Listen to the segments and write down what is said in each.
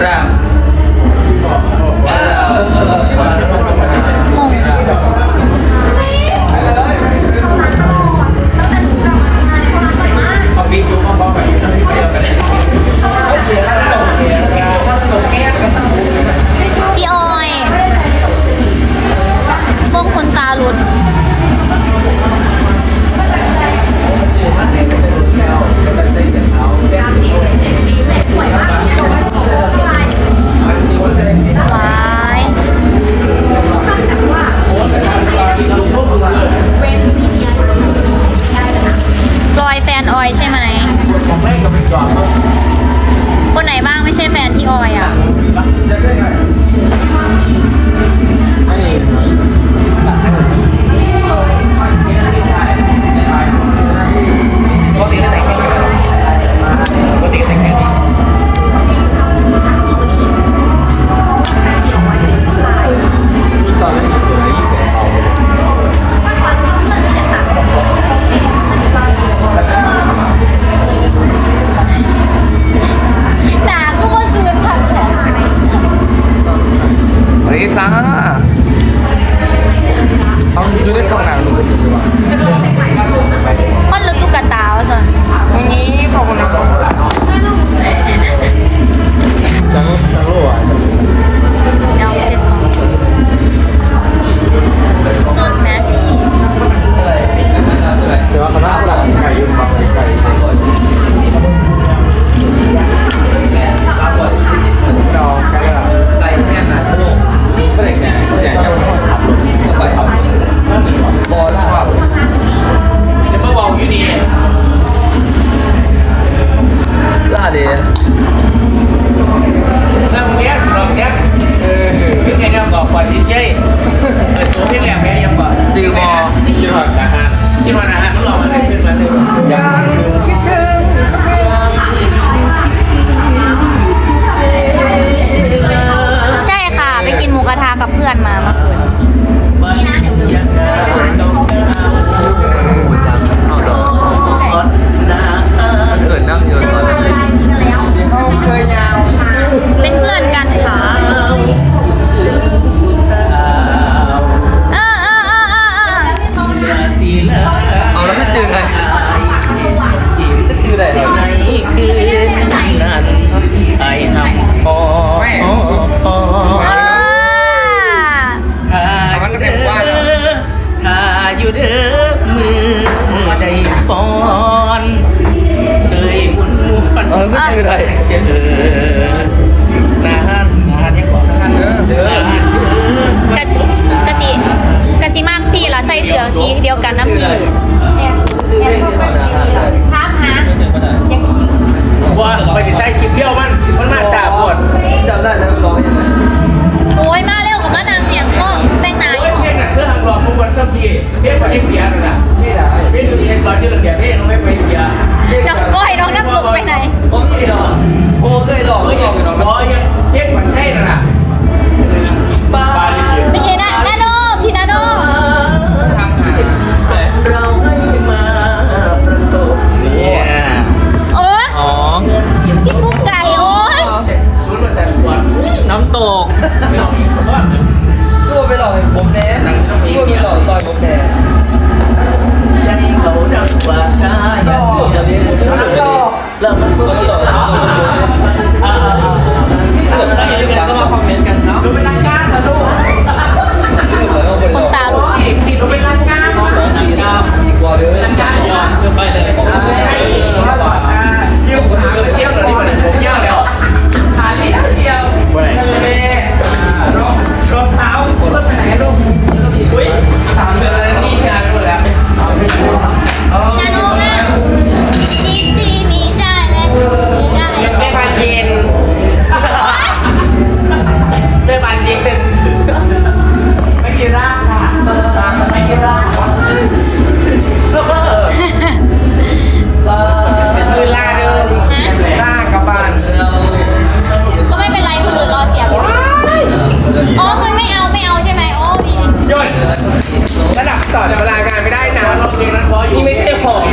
drum. พื่อนมาเมื่อคืนนี่นะเดี๋ยวดู ก็ได้เอกไม่ออกเพราะ ต่อเวลางานไม่ได้นะนี่ไม่ใช่หอม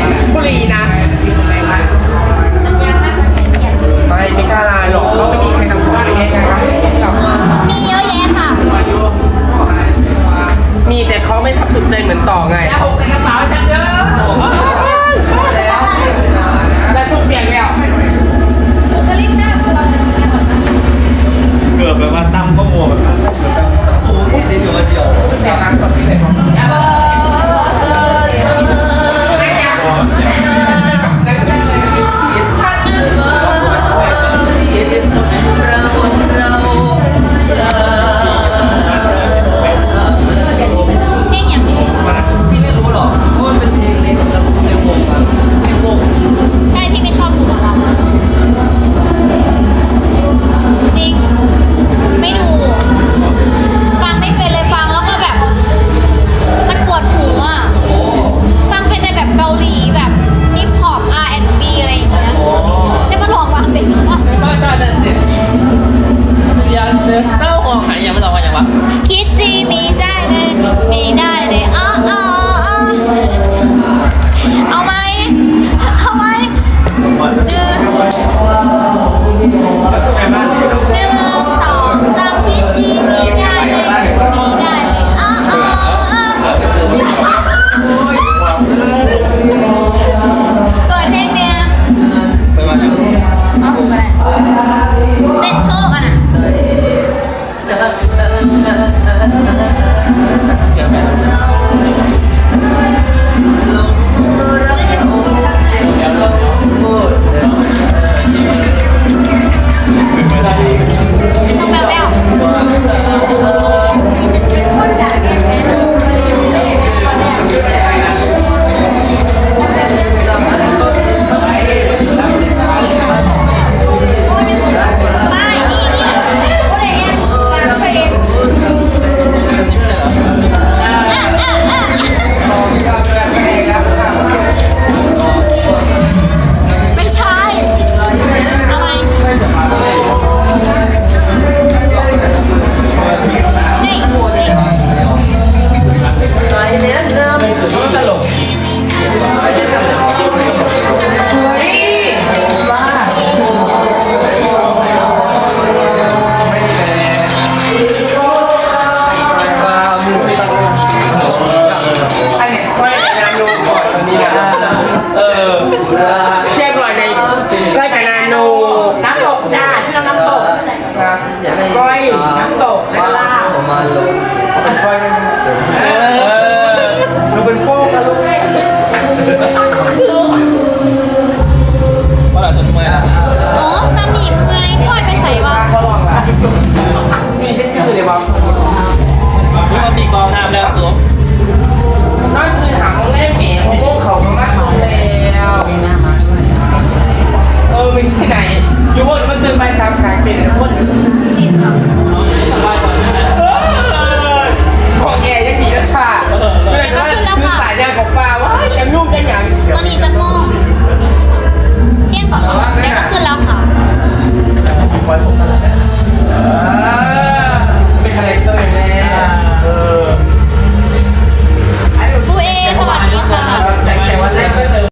malo. Bonitas